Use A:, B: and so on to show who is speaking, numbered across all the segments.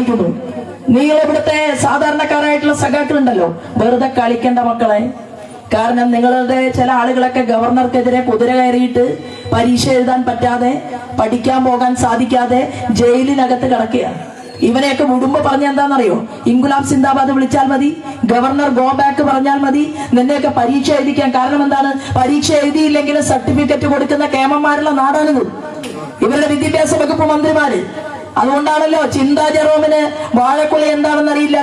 A: ആഗ്രഹിക്കുന്നു നിങ്ങൾ ഇവിടുത്തെ സാധാരണക്കാരായിട്ടുള്ള സഖാക്കളുണ്ടല്ലോ. വെറുതെ കളിക്കേണ്ട മക്കളെ. കാരണം നിങ്ങളുടെ ചില ആളുകളൊക്കെ ഗവർണർക്കെതിരെ കുതിര കയറിയിട്ട് പരീക്ഷ എഴുതാൻ പറ്റാതെ പഠിക്കാൻ പോകാൻ സാധിക്കാതെ ജയിലിനകത്ത് കിടക്കുകയാണ് ഇവനെയൊക്കെ വിടുമ്പോ പറഞ്ഞ എന്താണെന്നറിയോ? ഇൻഗുലാബ് സിന്ദാബാദ് വിളിച്ചാൽ മതി ഗവർണർ ഗോ ബാക്ക് പറഞ്ഞാൽ മതി നിന്നെയൊക്കെ പരീക്ഷ എഴുതിക്കാൻ. കാരണം എന്താണ്? പരീക്ഷ എഴുതിയില്ലെങ്കിൽ സർട്ടിഫിക്കറ്റ് കൊടുക്കുന്ന കേമന്മാരുള്ള നാടാണിത്. ഇവരുടെ വിദ്യാഭ്യാസ വകുപ്പ് മന്ത്രിമാര്. അതുകൊണ്ടാണല്ലോ ചിന്താ ജെറോമിന് വാഴക്കുളി എന്താണെന്ന് അറിയില്ല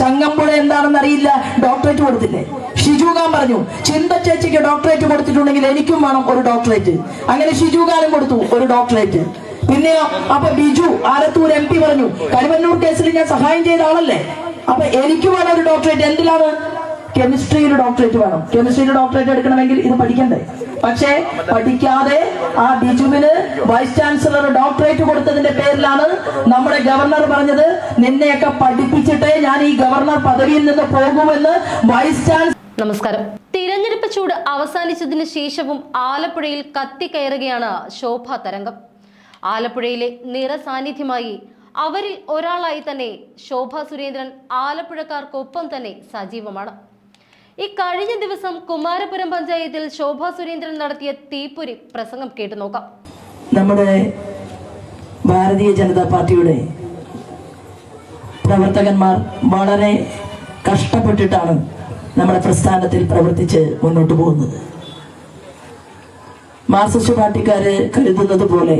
A: ചങ്ങമ്പുഴ എന്താണെന്ന് അറിയില്ല ഡോക്ടറേറ്റ് കൊടുത്തില്ലേ ഷിജുഖാൻ പറഞ്ഞു ചിന്ത ചേച്ചിക്ക് ഡോക്ടറേറ്റ് കൊടുത്തിട്ടുണ്ടെങ്കിൽ എനിക്കും വേണം ഒരു ഡോക്ടറേറ്റ് അങ്ങനെ ഷിജുഖാനും കൊടുത്തു ഒരു ഡോക്ടറേറ്റ് പിന്നെയോ അപ്പൊ ബിജു ആലത്തൂർ എം പി പറഞ്ഞു കരുവന്നൂർ കേസിൽ ഞാൻ സഹായം ചെയ്ത ആളല്ലേ? അപ്പൊ എനിക്ക് ഒരു ഡോക്ടറേറ്റ് എന്തിലാണ്? കെമിസ്ട്രിയിൽ ഡോക്ടറേറ്റ് വേണം. കെമിസ്ട്രിയിൽ ഡോക്ടറേറ്റ് എടുക്കണമെങ്കിൽ ഇത് പഠിക്കണ്ടേ? പക്ഷേ പഠിക്കാതെ ആ ബിജുവിന് വൈസ് ചാൻസലർ ഡോക്ടറേറ്റ് കൊടുത്തതിന്റെ പേരിലാണ് നമ്മുടെ ഗവർണർ പറഞ്ഞത് നിന്നെയൊക്കെ പഠിപ്പിച്ചിട്ടേ ഞാൻ ഈ ഗവർണർ പദവിയിൽ നിന്ന് പോകുമെന്ന് വൈസ് ചാൻസലർ
B: നമസ്കാരം. തിരഞ്ഞെടുപ്പ് ചൂട് അവസാനിച്ചതിന് ശേഷവും ആലപ്പുഴയിൽ കത്തിക്കയറുകയാണ് ശോഭ തരംഗം. ആലപ്പുഴയിലെ നിറസാന്നിധ്യമായി അവരിൽ ഒരാളായി തന്നെ ശോഭ സുരേന്ദ്രൻ ആലപ്പുഴക്കാർക്കൊപ്പം തന്നെ സജീവമാണ്. ഈ കഴിഞ്ഞ ദിവസം കുമാരപുരം പഞ്ചായത്തിൽ ശോഭാ സുരേന്ദ്രൻ നടത്തിയ തീപ്പൊരി പ്രസംഗം കേട്ടു നോക്കാം.
A: നമ്മുടെ ഭാരതീയ ജനതാ പാർട്ടിയുടെ പ്രവർത്തകന്മാർ വളരെ കഷ്ടപ്പെട്ടിട്ടാണ് നമ്മുടെ പ്രസ്ഥാനത്തിൽ പ്രവർത്തിച്ച് മുന്നോട്ട് പോകുന്നത്. മാർക്സിസ്റ്റ് പാർട്ടിക്കാര് കരുതുന്നത് പോലെ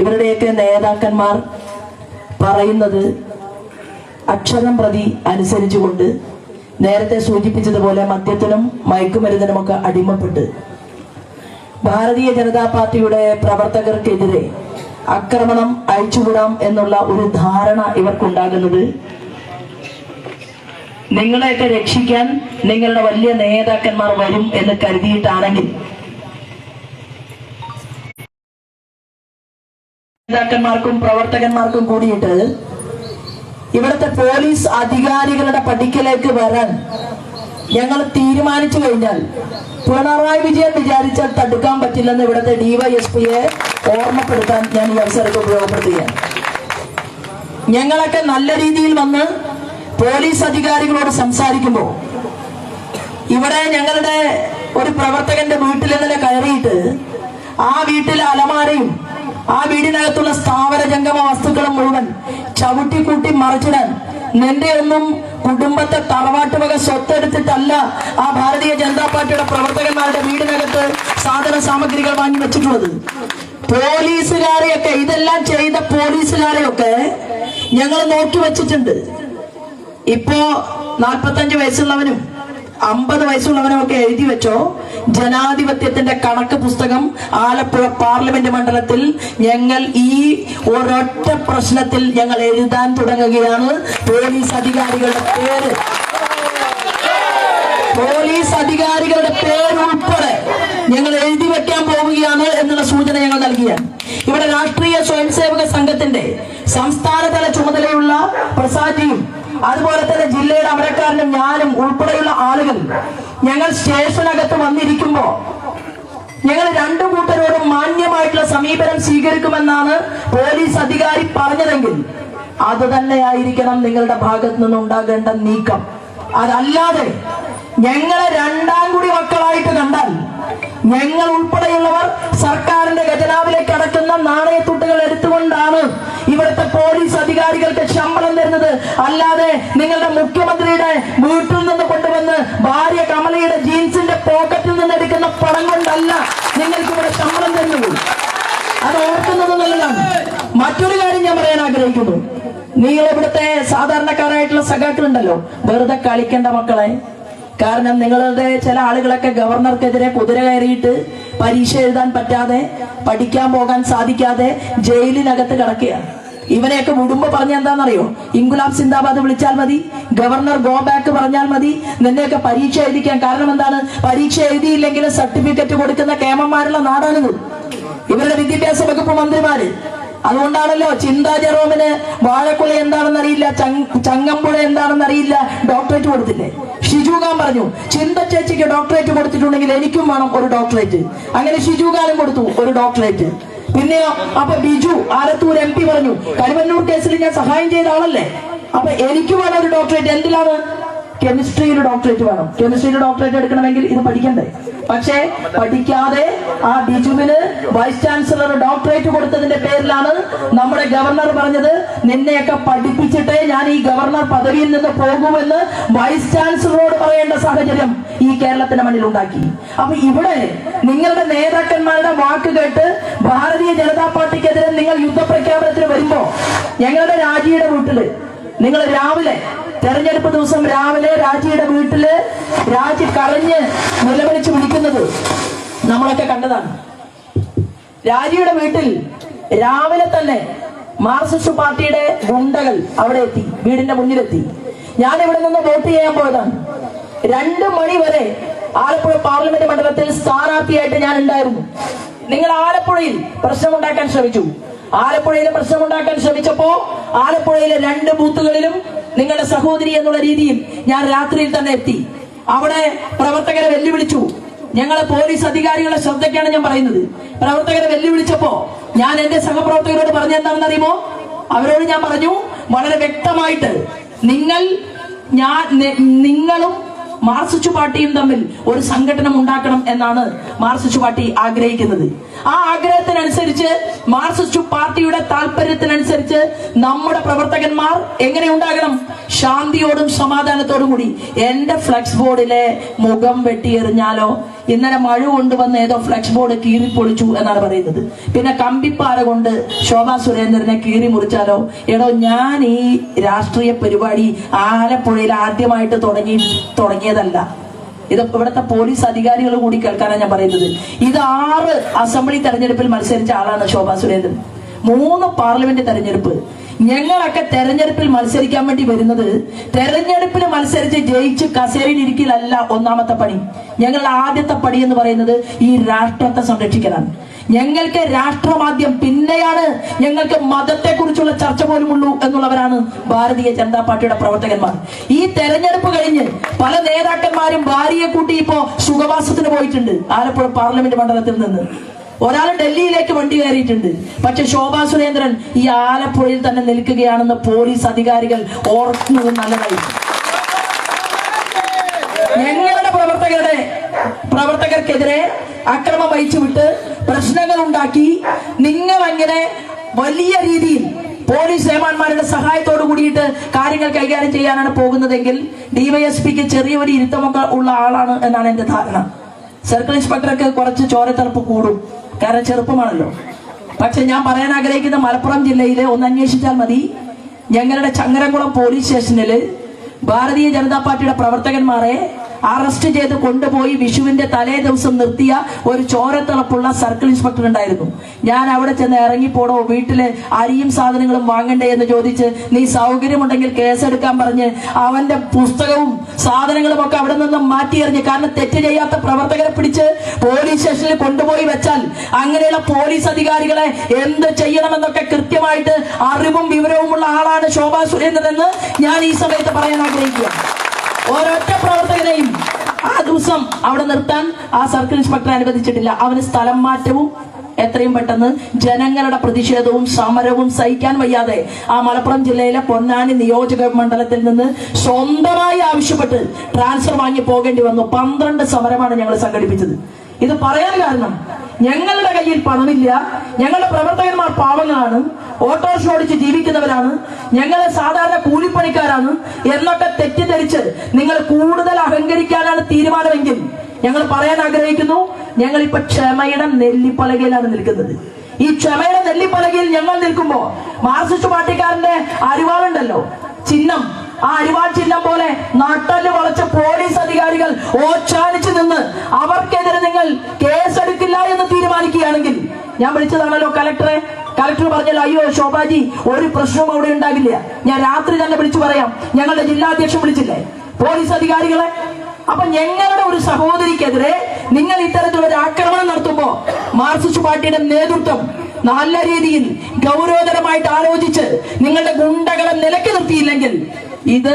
A: ഇവരുടെയൊക്കെ നേതാക്കന്മാർ പറയുന്നത് അക്ഷരം പ്രതി അനുസരിച്ചുകൊണ്ട് നേരത്തെ സൂചിപ്പിച്ചതുപോലെ മദ്യത്തിനും മയക്കുമരുന്നിനുമൊക്കെ അടിമപ്പെട്ട്. ഭാരതീയ ജനതാ പാർട്ടിയുടെ പ്രവർത്തകർക്കെതിരെ ആക്രമണം അയച്ചുവിടാം എന്നുള്ള ഒരു ധാരണ ഇവർക്കുണ്ടാകുന്നത്. നിങ്ങളെയൊക്കെ രക്ഷിക്കാൻ നിങ്ങളുടെ വലിയ നേതാക്കന്മാർ വരും എന്ന് കരുതിയിട്ടാണെങ്കിൽ നേതാക്കന്മാർക്കും പ്രവർത്തകന്മാർക്കും കൂടിയിട്ട് ഇവിടുത്തെ പോലീസ് അധികാരികളുടെ പഠിക്കലേക്ക് വരാൻ ഞങ്ങൾ തീരുമാനിച്ചു കഴിഞ്ഞാൽ പിണറായി വിജയൻ വിചാരിച്ചാൽ തടുക്കാൻ പറ്റില്ലെന്ന് ഇവിടുത്തെ ഡിവൈഎസ്പിയെ ഓർമ്മപ്പെടുത്താൻ ഞാൻ ഈ അവസരത്തെ ഉപയോഗപ്പെടുത്തുകയാണ്. ഞങ്ങളൊക്കെ നല്ല രീതിയിൽ വന്ന് പോലീസ് അധികാരികളോട് സംസാരിക്കുമ്പോൾ ഇവിടെ ഞങ്ങളുടെ ഒരു പ്രവർത്തകന്റെ വീട്ടിൽ ഇന്നലെ കയറിയിട്ട് ആ വീട്ടിലെ അലമാരയും ആ വീടിനകത്തുള്ള സ്ഥാപന ജംഗമ വസ്തുക്കളും മുഴുവൻ ചവിട്ടിക്കൂട്ടി മറിച്ചിടാൻ നിന്റെ ഒന്നും കുടുംബത്തെ തറവാട്ട് വക സ്വത്തെടുത്തിട്ടല്ല ആ ഭാരതീയ ജനതാ പാർട്ടിയുടെ പ്രവർത്തകന്മാരുടെ വീടിനകത്ത് സാധന സാമഗ്രികൾ വാങ്ങി വെച്ചിട്ടുള്ളത്. പോലീസുകാരെയൊക്കെ ഇതെല്ലാം ചെയ്ത പോലീസുകാരെയൊക്കെ ഞങ്ങൾ നോക്കി വെച്ചിട്ടുണ്ട്. ഇപ്പോ നാൽപ്പത്തഞ്ച് വയസ്സുള്ളവനും അമ്പത് വയസ്സുള്ളവനും ഒക്കെ എഴുതി വെച്ചോ ജനാധിപത്യത്തിന്റെ കണക്ക് പുസ്തകം ആലപ്പുഴ പാർലമെന്റ് മണ്ഡലത്തിൽ ഞങ്ങൾ ഈ ഒരൊറ്റ പ്രശ്നത്തിൽ ഞങ്ങൾ എഴുതാൻ തുടങ്ങുകയാണ്. പോലീസ് അധികാരികളുടെ പേര്. പോലീസ് അധികാരികളുടെ പേര് ഉൾപ്പെടെ ഞങ്ങൾ എഴുതി വെക്കാൻ പോവുകയാണ് എന്നുള്ള സൂചന ഞങ്ങൾ നൽകിയാണ്. ഇവിടെ രാഷ്ട്രീയ സ്വയം സേവക സംഘത്തിന്റെ സംസ്ഥാനതല ചുമതലയുള്ള പ്രസാദിയും അതുപോലെ തന്നെ ജില്ലയുടെ അമരക്കാരനും ഞാനും ഉൾപ്പെടെയുള്ള ആളുകൾ ഞങ്ങൾ സ്റ്റേഷനകത്ത് വന്നിരിക്കുമ്പോ ഞങ്ങൾ രണ്ടു കൂട്ടരോടും മാന്യമായിട്ടുള്ള സമീപനം സ്വീകരിക്കുമെന്നാണ് പോലീസ് അധികാരി പറഞ്ഞതെങ്കിൽ അത് തന്നെയായിരിക്കണം നിങ്ങളുടെ ഭാഗത്ത് നിന്ന് ഉണ്ടാകേണ്ട നീക്കം. അതല്ലാതെ ഞങ്ങളെ രണ്ടാം കൂടി മക്കളായിട്ട് കണ്ടാൽ ഞങ്ങൾ ഉൾപ്പെടെയുള്ളവർ സർക്കാരിന്റെ ഖജനാവിലേക്ക് അടക്കുന്ന നാണയത്തുട്ടുകൾ എടുത്തുകൊണ്ടാണ് ഇവിടുത്തെ പോലീസ് അധികാരികൾക്ക് ശമ്പളം തരുന്നത്. അല്ലാതെ നിങ്ങളുടെ മുഖ്യമന്ത്രിയുടെ വീട്ടിൽ നിന്ന് കൊണ്ടുവന്ന് ഭാര്യ കമലയുടെ ജീൻസിന്റെ പോക്കറ്റിൽ നിന്ന് എടുക്കുന്ന പണം കൊണ്ടല്ല നിങ്ങൾക്ക് ഇവിടെ ശമ്പളം തരുന്നത്. അത് ഓർക്കുന്നത് നല്ലതാണ്. മറ്റൊരു കാര്യം ഞാൻ പറയാൻ ആഗ്രഹിക്കുന്നു. നിങ്ങൾ ഇവിടുത്തെ സാധാരണക്കാരായിട്ടുള്ള സഖാക്കളുണ്ടല്ലോ. വെറുതെ കളിക്കേണ്ട മക്കളെ. കാരണം നിങ്ങളുടെ ചില ആളുകളൊക്കെ ഗവർണർക്കെതിരെ കുതിര കയറിയിട്ട് പരീക്ഷ എഴുതാൻ പറ്റാതെ പഠിക്കാൻ പോകാൻ സാധിക്കാതെ ജയിലിനകത്ത് കിടക്കുകയാണ്. ഇവനെയൊക്കെ ഉടുമ്പ് പറഞ്ഞ എന്താണെന്നറിയോ? ഇൻഗുലാബ് സിന്ദാബാദ് വിളിച്ചാൽ മതി ഗവർണർ ഗോ ബാക്ക് പറഞ്ഞാൽ മതി നിന്നെയൊക്കെ പരീക്ഷ എഴുതിക്കാൻ. കാരണം എന്താണ്? പരീക്ഷ എഴുതിയില്ലെങ്കിൽ സർട്ടിഫിക്കറ്റ് കൊടുക്കുന്ന കേമന്മാരുള്ള നാടാണിത് ഇവരുടെ വിദ്യാഭ്യാസ വകുപ്പ് മന്ത്രിമാര്. അതുകൊണ്ടാണല്ലോ ചിന്താ ജെറോമിന് വാഴക്കുല എന്താണെന്ന് അറിയില്ല ചങ്ങമ്പുഴ എന്താണെന്ന് അറിയില്ല ഡോക്ടറേറ്റ് കൊടുത്തില്ലേ? ഷിജു ഖാൻ പറഞ്ഞു ചിന്ത ചേച്ചിക്ക് ഡോക്ടറേറ്റ് കൊടുത്തിട്ടുണ്ടെങ്കിൽ എനിക്കും വേണം ഒരു ഡോക്ടറേറ്റ്. അങ്ങനെ ഷിജുഖാനും കൊടുത്തു ഒരു ഡോക്ടറേറ്റ്. പിന്നെയോ അപ്പൊ ബിജു ആലത്തൂർ എം പി പറഞ്ഞു കരുവന്നൂർ കേസിൽ ഞാൻ സഹായം ചെയ്ത ആളല്ലേ? അപ്പൊ എനിക്ക് വേണം ഒരു ഡോക്ടറേറ്റ് എന്തിലാണ്? കെമിസ്ട്രിയിൽ ഡോക്ടറേറ്റ് വേണം. കെമിസ്ട്രിയിൽ ഡോക്ടറേറ്റ് എടുക്കണമെങ്കിൽ ഇത് പഠിക്കണ്ടേ? പക്ഷേ പഠിക്കാതെ ആ ബിജുവിന് വൈസ് ചാൻസലർ ഡോക്ടറേറ്റ് കൊടുത്തതിന്റെ പേരിലാണ് നമ്മുടെ ഗവർണർ പറഞ്ഞത് നിന്നെയൊക്കെ പഠിപ്പിച്ചിട്ടേ ഞാൻ ഈ ഗവർണർ പദവിയിൽ നിന്ന് പോകുമെന്ന് വൈസ് ചാൻസലറോട് പറയേണ്ട സാഹചര്യം ഈ കേരളത്തിന്റെ മണ്ണിൽ ഉണ്ടാക്കി അപ്പൊ ഇവിടെ നിങ്ങളുടെ നേതാക്കന്മാരുടെ വാക്ക് കേട്ട് ഭാരതീയ ജനതാ പാർട്ടിക്കെതിരെ നിങ്ങൾ യുദ്ധപ്രഖ്യാപനത്തിന് വരുമ്പോ ഞങ്ങളുടെ രാജിയുടെ വീട്ടിൽ നിങ്ങൾ രാവിലെ തെരഞ്ഞെടുപ്പ് ദിവസം രാവിലെ രാജിയുടെ വീട്ടിൽ രാജി കളഞ്ഞ് നിലവിളിച്ച് വിളിക്കുന്നത് നമ്മളൊക്കെ കണ്ടതാണ്. രാജിയുടെ വീട്ടിൽ രാവിലെ തന്നെ മാർക്സിസ്റ്റ് പാർട്ടിയുടെ ഗുണ്ടകൾ അവിടെ എത്തി വീടിന്റെ മുന്നിലെത്തി. ഞാൻ ഇവിടെ നിന്ന് വോട്ട് ചെയ്യാൻ പോയതാണ്. രണ്ടു മണി വരെ ആലപ്പുഴ പാർലമെന്റ് മണ്ഡലത്തിൽ സ്ഥാനാർത്ഥിയായിട്ട് ഞാൻ ഉണ്ടായിരുന്നു. നിങ്ങൾ ആലപ്പുഴയിൽ പ്രശ്നമുണ്ടാക്കാൻ ശ്രമിച്ചു. ആലപ്പുഴയിൽ പ്രശ്നമുണ്ടാക്കാൻ ശ്രമിച്ചപ്പോ ആലപ്പുഴയിലെ രണ്ട് ബൂത്തുകളിലും നിങ്ങളുടെ സഹോദരി എന്നുള്ള രീതിയിൽ ഞാൻ രാത്രിയിൽ തന്നെ എത്തി. അവിടെ പ്രവർത്തകരെ വെല്ലുവിളിച്ചു. ഞങ്ങളെ പോലീസ് അധികാരികളുടെ ശ്രദ്ധയ്ക്കാണ് ഞാൻ പറയുന്നത്. പ്രവർത്തകരെ വെല്ലുവിളിച്ചപ്പോ ഞാൻ എന്റെ സഹപ്രവർത്തകരോട് പറഞ്ഞു എന്താണെന്ന് അറിയുമോ? അവരോട് ഞാൻ പറഞ്ഞു വളരെ വ്യക്തമായിട്ട് നിങ്ങൾ ഞാൻ നിങ്ങളും മാർസിസ്റ്റ് പാർട്ടിയും തമ്മിൽ ഒരു സംഘടന ഉണ്ടാക്കണം എന്നാണ് മാർസിസ്റ്റ് പാർട്ടി ആഗ്രഹിക്കുന്നത്. ആ ആഗ്രഹത്തിനനുസരിച്ച് മാർസിസ്റ്റ് പാർട്ടിയുടെ താല്പര്യത്തിനനുസരിച്ച് നമ്മുടെ പ്രവർത്തകന്മാർ എങ്ങനെ ഉണ്ടാകണം? ശാന്തിയോടും സമാധാനത്തോടും കൂടി. എന്റെ ഫ്ലക്സ് ബോർഡിലെ മുഖം വെട്ടിയെറിഞ്ഞാലോ? ഇന്നലെ മഴ കൊണ്ടുവന്ന് ഏതോ ഫ്ലക്സ് ബോർഡ് കീറിപ്പൊളിച്ചു എന്നാണ് പറയുന്നത്. പിന്നെ കമ്പിപ്പാറ കൊണ്ട് ശോഭാ സുരേന്ദ്രനെ കീറി മുറിച്ചാലോ? എടോ ഞാൻ ഈ രാഷ്ട്രീയ പരിപാടി ആലപ്പുഴയിൽ ആദ്യമായിട്ട് തുടങ്ങി തുടങ്ങിയതല്ല ഇത് ഇവിടുത്തെ പോലീസ് അധികാരികൾ കൂടി കേൾക്കാനാണ് ഞാൻ പറയുന്നത്. ഇത് ആറ് അസംബ്ലി തെരഞ്ഞെടുപ്പിൽ മത്സരിച്ച ആളാണ് ശോഭാ സുരേന്ദ്രൻ. മൂന്ന് പാർലമെന്റ് തെരഞ്ഞെടുപ്പ്. ഞങ്ങളൊക്കെ തെരഞ്ഞെടുപ്പിൽ മത്സരിക്കാൻ വേണ്ടി വരുന്നത് തെരഞ്ഞെടുപ്പിൽ മത്സരിച്ച് ജയിച്ച് കസേരയിൽ ഇരിക്കലല്ല ഒന്നാമത്തെ പണി. ഞങ്ങളുടെ ആദ്യത്തെ പണി എന്ന് പറയുന്നത് ഈ രാഷ്ട്രത്തെ സംരക്ഷിക്കലാണ്. ഞങ്ങൾക്ക് രാഷ്ട്രമാദ്യം പിന്നെയാണ്. ഞങ്ങൾക്ക് മതത്തെ കുറിച്ചുള്ള ചർച്ച പോലും ഉള്ളൂ എന്നുള്ളവരാണ് ഭാരതീയ ജനതാ പാർട്ടിയുടെ പ്രവർത്തകന്മാർ. ഈ തെരഞ്ഞെടുപ്പ് കഴിഞ്ഞ് പല നേതാക്കന്മാരും ഭാര്യയെ കൂട്ടി ഇപ്പോ സുഖവാസത്തിന് പോയിട്ടുണ്ട്. ആലപ്പുഴ പാർലമെന്റ് മണ്ഡലത്തിൽ നിന്ന്. ഒരാൾ ഡൽഹിയിലേക്ക് വണ്ടി കയറിയിട്ടുണ്ട്. പക്ഷെ ശോഭാ സുരേന്ദ്രൻ ഈ ആലപ്പുഴയിൽ തന്നെ നിൽക്കുകയാണെന്ന് പോലീസ് അധികാരികൾ ഓർക്കുന്നത് നല്ലതായി. ഞങ്ങളുടെ പ്രവർത്തകരുടെ പ്രവർത്തകർക്കെതിരെ അക്രമം വഹിച്ചുവിട്ട് പ്രശ്നങ്ങൾ ഉണ്ടാക്കി നിങ്ങൾ അങ്ങനെ വലിയ രീതിയിൽ പോലീസ് ഏമാന്മാരുടെ സഹായത്തോട് കൂടിയിട്ട് കാര്യങ്ങൾ കൈകാര്യം ചെയ്യാനാണ് പോകുന്നതെങ്കിൽ ഡിവൈഎസ്പിക്ക് ചെറിയൊരു ഇരുത്തമൊക്കെ ഉള്ള ആളാണ് എന്നാണ് എന്റെ ധാരണ. സർക്കിൾ ഇൻസ്പെക്ടർക്ക് കുറച്ച് ചോരത്തറപ്പ് കൂടും. കാരണം ചെറുപ്പമാണല്ലോ. പക്ഷെ ഞാൻ പറയാൻ ആഗ്രഹിക്കുന്ന മലപ്പുറം ജില്ലയിലെ ഒന്ന് അന്വേഷിച്ചാൽ മതി. ഞങ്ങളുടെ ചങ്ങരംകുളം പോലീസ് സ്റ്റേഷനിൽ ഭാരതീയ ജനതാ പാർട്ടിയുടെ പ്രവർത്തകന്മാരെ അറസ്റ്റ് ചെയ്ത് കൊണ്ടുപോയി വിഷുവിന്റെ തലേ ദിവസം നിർത്തിയ ഒരു ചോരത്തിളപ്പുള്ള സർക്കിൾ ഇൻസ്പെക്ടർ ഉണ്ടായിരുന്നു. ഞാൻ അവിടെ ചെന്ന് ഇറങ്ങിപ്പോടോ വീട്ടിൽ അരിയും സാധനങ്ങളും വാങ്ങണ്ടേ എന്ന് ചോദിച്ച് നീ സൗകര്യമുണ്ടെങ്കിൽ കേസെടുക്കാൻ പറഞ്ഞ് അവന്റെ പുസ്തകവും സാധനങ്ങളും ഒക്കെ അവിടെ നിന്ന് മാറ്റി എറിഞ്ഞ് കാരണം തെറ്റ് ചെയ്യാത്ത പ്രവർത്തകരെ പിടിച്ച് പോലീസ് സ്റ്റേഷനിൽ കൊണ്ടുപോയി വെച്ചാൽ അങ്ങനെയുള്ള പോലീസ് അധികാരികളെ എന്ത് ചെയ്യണമെന്നൊക്കെ കൃത്യമായിട്ട് അറിവും വിവരവുമുള്ള ആളാണ് ശോഭാ സുരേന്ദ്രൻ എന്ന് ഞാൻ ഈ സമയത്ത് പറയാൻ ആഗ്രഹിക്കുക ഒരൊറ്റ പ്രവർത്തകനെയും ആ ദിവസം അവിടെ നിർത്താൻ ആ സർക്കിൾ ഇൻസ്പെക്ടർ അനുവദിച്ചിട്ടില്ല. അവന് സ്ഥലം മാറ്റവും എത്രയും പെട്ടെന്ന് ജനങ്ങളുടെ പ്രതിഷേധവും സമരവും സഹിക്കാൻ വയ്യാതെ ആ മലപ്പുറം ജില്ലയിലെ പൊന്നാനി നിയോജക മണ്ഡലത്തിൽ നിന്ന് സ്വന്തമായി ആവശ്യപ്പെട്ട് ട്രാൻസ്ഫർ വാങ്ങി പോകേണ്ടി വന്നു. പന്ത്രണ്ട് സമരമാണ് ഞങ്ങൾ സംഘടിപ്പിച്ചത്. ഇത് പറയാൻ കാരണം ഞങ്ങളുടെ കയ്യിൽ പണമില്ല. ഞങ്ങളുടെ പ്രവർത്തകന്മാർ പാവങ്ങളാണ്. ഓട്ടോറിക്ഷ ഓടിച്ച് ജീവിക്കുന്നവരാണ്. ഞങ്ങൾ സാധാരണ കൂലിപ്പണിക്കാരാണ്. എന്നൊക്കെ തെറ്റിദ്ധരിച്ച് നിങ്ങൾ കൂടുതൽ അഹങ്കരിക്കാനാണ് തീരുമാനമെങ്കിൽ ഞങ്ങൾ പറയാൻ ആഗ്രഹിക്കുന്നു ഞങ്ങൾ ഇപ്പൊ ക്ഷമയുടെ നെല്ലിപ്പലകയിലാണ് നിൽക്കുന്നത്. ഈ ക്ഷമയുടെ നെല്ലിപ്പലകയിൽ ഞങ്ങൾ നിൽക്കുമ്പോ മാർസിസ്റ്റ് പാർട്ടിക്കാരന്റെ അരിവാളുണ്ടല്ലോ. ചിഹ്നം. ആ അരിവാൾ ചിഹ്നം പോലെ നട്ടൽ വളച്ച പോലീസ് അധികാരികൾ ഓച്ചാനിച്ചു നിന്ന് അവർക്കെതിരെ നിങ്ങൾ കേസെടുക്കില്ല എന്ന് തീരുമാനിക്കുകയാണെങ്കിൽ ഞാൻ വിളിച്ചതാണല്ലോ കലക്ടറെ. കലക്ടർ പറഞ്ഞല്ലോ അയ്യോ ശോഭാജി ഒരു പ്രശ്നവും അവിടെ ഉണ്ടാകില്ല. ഞാൻ രാത്രി തന്നെ വിളിച്ചു പറയാം. ഞങ്ങളുടെ ജില്ലാധ്യക്ഷൻ വിളിച്ചില്ലേ? പോലീസ് അധികാരികളെ. അപ്പൊ ഞങ്ങളുടെ ഒരു സഹോദരിക്കെതിരെ നിങ്ങൾ ഇത്തരത്തിലുള്ള ആക്രമണം നടത്തുമ്പോ മാർക്സിസ്റ്റ് പാർട്ടിയുടെ നേതൃത്വം നല്ല രീതിയിൽ ഗൗരവതരമായിട്ട് ആലോചിച്ച് നിങ്ങളുടെ ഗുണ്ടകളെ നിലക്കി നിർത്തിയില്ലെങ്കിൽ ഇത്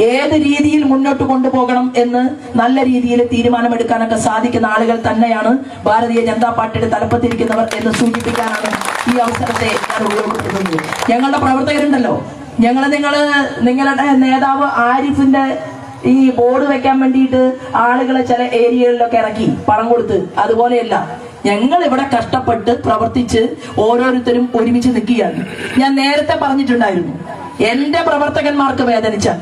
A: ഏത് രീതിയിൽ മുന്നോട്ട് കൊണ്ടുപോകണം എന്ന് നല്ല രീതിയിൽ തീരുമാനമെടുക്കാനൊക്കെ സാധിക്കുന്ന ആളുകൾ തന്നെയാണ് ഭാരതീയ ജനതാ പാർട്ടിയുടെ തലപ്പത്തിരിക്കുന്നവർ എന്ന് സൂചിപ്പിക്കാനാണ് ഈ അവസരത്തെ ഞാൻ ഉപയോഗപ്പെടുത്തുന്നത്. ഞങ്ങളുടെ പ്രവർത്തകരുണ്ടല്ലോ. ഞങ്ങൾ നിങ്ങൾ നിങ്ങളുടെ നേതാവ് ആരിഫിന്റെ ഈ ബോർഡ് വെക്കാൻ വേണ്ടിയിട്ട് ആളുകളെ ചില ഏരിയകളിലൊക്കെ ഇറക്കി പണം കൊടുത്ത്. അതുപോലെയല്ല ഞങ്ങൾ ഇവിടെ കഷ്ടപ്പെട്ട് പ്രവർത്തിച്ച് ഓരോരുത്തരും ഒരുമിച്ച് നിൽക്കുകയാണ്. ഞാൻ നേരത്തെ പറഞ്ഞിട്ടുണ്ടായിരുന്നു എന്റെ പ്രവർത്തകന്മാർക്ക് വേദനിച്ചാൽ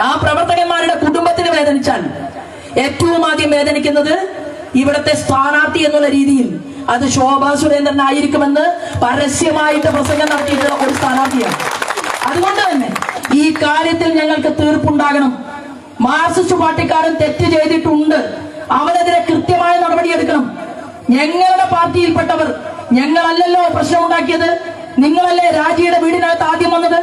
A: ആ പ്രവർത്തകന്മാരുടെ കുടുംബത്തിന് വേദനിച്ചാൽ ഏറ്റവും ആദ്യം വേദനിക്കുന്നത് ഇവിടത്തെ സ്ഥാനാർത്ഥി എന്നുള്ള രീതിയിൽ. അത് ശോഭാ സുരേന്ദ്രൻ ആയിരിക്കുമെന്ന് പരസ്യമായിട്ട് പ്രസംഗം നടത്തിയിട്ടുള്ള ഒരു സ്ഥാനാർത്ഥിയാണ്. അതുകൊണ്ട് തന്നെ ഈ കാര്യത്തിൽ ഞങ്ങൾക്ക് തീർപ്പുണ്ടാകണം. മാർസിസ്റ്റ് പാർട്ടിക്കാരൻ തെറ്റ് ചെയ്തിട്ടുണ്ട്. അവനെതിരെ കൃത്യമായ നടപടിയെടുക്കണം. ഞങ്ങളുടെ പാർട്ടിയിൽപ്പെട്ടവർ ഞങ്ങളല്ലല്ലോ പ്രശ്നമുണ്ടാക്കിയത്? നിങ്ങളല്ലേ രാജിയുടെ വീടിനകത്ത് ആദ്യം വന്നത്?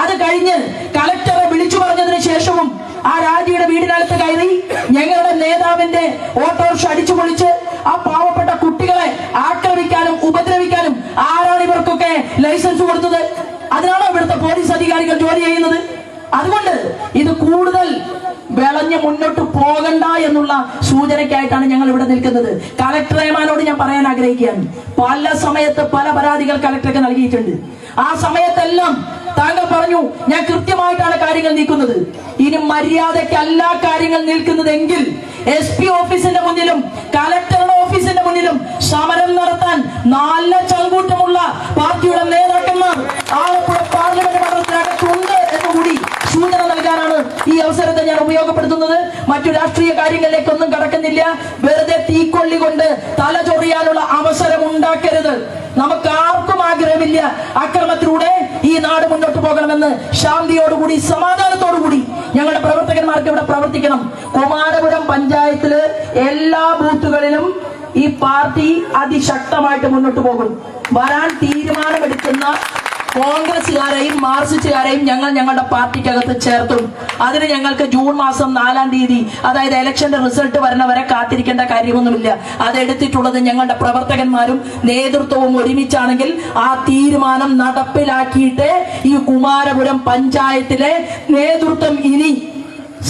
A: അത് കഴിഞ്ഞ് കലക്ടറെ വിളിച്ചു പറഞ്ഞതിന് ശേഷവും ആ രാജിയുടെ വീടിനകത്ത് കയറി ഞങ്ങളുടെ നേതാവിന്റെ ഓട്ടോറിക്ഷ അടിച്ചു പൊളിച്ച് ആ പാവപ്പെട്ട കുട്ടികളെ ആക്രമിക്കാനും ഉപദ്രവിക്കാനും ആരാണ് ഇവർക്കൊക്കെ ലൈസൻസ് കൊടുത്തത്? അതിനാണോ ഇവിടുത്തെ പോലീസ് അധികാരികൾ ജോലി ചെയ്യുന്നത്? അതുകൊണ്ട് ഇത് കൂടുതൽ വിളഞ്ഞ് മുന്നോട്ട് പോകണ്ട എന്നുള്ള സൂചനയ്ക്കായിട്ടാണ് ഞങ്ങൾ ഇവിടെ നിൽക്കുന്നത്. കളക്ടർ ഏമാനോട് ഞാൻ പറയാൻ ആഗ്രഹിക്കുകയാണ്. പല സമയത്ത് പല പരാതികൾ കളക്ടർക്ക് നൽകിയിട്ടുണ്ട്. ആ സമയത്തെല്ലാം താങ്കൾ പറഞ്ഞു ഞാൻ കൃത്യമായിട്ടാണ് കാര്യങ്ങൾ നീക്കുന്നത്. ഇനി മര്യാദയ്ക്കല്ല കാര്യങ്ങൾ നിൽക്കുന്നതെങ്കിൽ എസ് പി ഓഫീസിന്റെ മുന്നിലും കളക്ടറുടെ ഓഫീസിന്റെ മുന്നിലും സമരം നടത്താൻ നല്ല ചങ്കൂറ്റമുള്ള പാർട്ടിയുടെ നേതാക്കന്മാർ ആലപ്പുഴ പാർലമെന്റ് സൂചന നൽകാനാണ് ഈ അവസരത്തെ ഞാൻ ഉപയോഗപ്പെടുത്തുന്നത്. മറ്റു രാഷ്ട്രീയ കാര്യങ്ങളിലേക്കൊന്നും കടക്കുന്നില്ല. വെറുതെ തീക്കൊള്ളി കൊണ്ട് തല ചൊറിയാനുള്ള അവസരം ഉണ്ടാക്കരുത്. നമുക്ക് ആർക്കും ആഗ്രഹമില്ല അക്രമത്തിലൂടെ ഈ നാട് മുന്നോട്ട് പോകണമെന്ന്. ശാന്തിയോടുകൂടി സമാധാനത്തോടുകൂടി ഞങ്ങളുടെ പ്രവർത്തകന്മാർക്ക് ഇവിടെ പ്രവർത്തിക്കണം. കുമാരപുരം പഞ്ചായത്തിൽ എല്ലാ ബൂത്തുകളിലും ഈ പാർട്ടി അതിശക്തമായിട്ട് മുന്നോട്ട് പോകും. വരാൻ തീരുമാനമെടുക്കുന്ന കോൺഗ്രസുകാരെയും മാർസിസ്റ്റുകാരെയും ഞങ്ങൾ ഞങ്ങളുടെ പാർട്ടിക്കകത്ത് ചേർത്തും. അതിന് ഞങ്ങൾക്ക് ജൂൺ മാസം നാലാം തീയതി അതായത് ഇലക്ഷന്റെ റിസൾട്ട് വരണവരെ കാത്തിരിക്കേണ്ട കാര്യമൊന്നുമില്ല. അതെടുത്തിട്ടുള്ളത് ഞങ്ങളുടെ പ്രവർത്തകന്മാരും നേതൃത്വവും ഒരുമിച്ചാണെങ്കിൽ ആ തീരുമാനം നടപ്പിലാക്കിയിട്ട് ഈ കുമാരപുരം പഞ്ചായത്തിലെ നേതൃത്വം ഇനി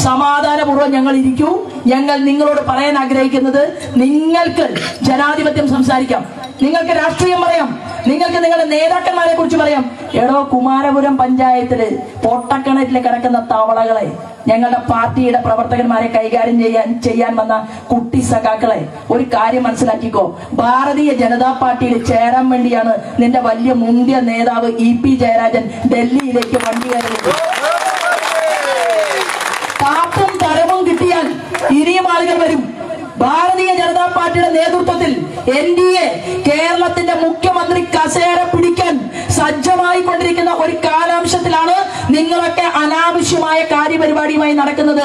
A: സമാധാനപൂർവം ഞങ്ങൾ ഇരിക്കൂ. ഞങ്ങൾ നിങ്ങളോട് പറയാൻ ആഗ്രഹിക്കുന്നത് നിങ്ങൾക്ക് ജനാധിപത്യം സംസാരിക്കാം. നിങ്ങൾക്ക് രാഷ്ട്രീയം പറയാം. നിങ്ങൾക്ക് നിങ്ങളുടെ നേതാക്കന്മാരെ കുറിച്ച് പറയാം. എടോ കുമാരപുരം പഞ്ചായത്തിൽ പൊട്ടക്കിണറ്റിൽ കിടക്കുന്ന തവളകളെ ഞങ്ങളുടെ പാർട്ടിയുടെ പ്രവർത്തകന്മാരെ കൈകാര്യം ചെയ്യാൻ ചെയ്യാൻ വന്ന കുട്ടി സഖാക്കളെ ഒരു കാര്യം മനസ്സിലാക്കിക്കോ. ഭാരതീയ ജനതാ പാർട്ടിയിൽ ചേരാൻ വേണ്ടിയാണ് നിന്റെ വലിയ മുന്തിയ നേതാവ് ഇ പി ജയരാജൻ ഡൽഹിയിലേക്ക് വണ്ടി കയറുന്നത് താപ്പും തരവും കിട്ടിയാൽ ഇനിയും ആളുകൾ വരും. ഭാരതീയ ജനതാ പാർട്ടിയുടെ നേതൃത്വത്തിൽ എൻ ഡി എ കേരളത്തിന്റെ മുഖ്യമന്ത്രി കസേര പിടിക്കാൻ സജ്ജമായി കൊണ്ടിരിക്കുന്ന ഒരു കാലാംശത്തിലാണ് നിങ്ങളൊക്കെ അനാവശ്യമായ കാര്യപരിപാടിയുമായി നടക്കുന്നത്.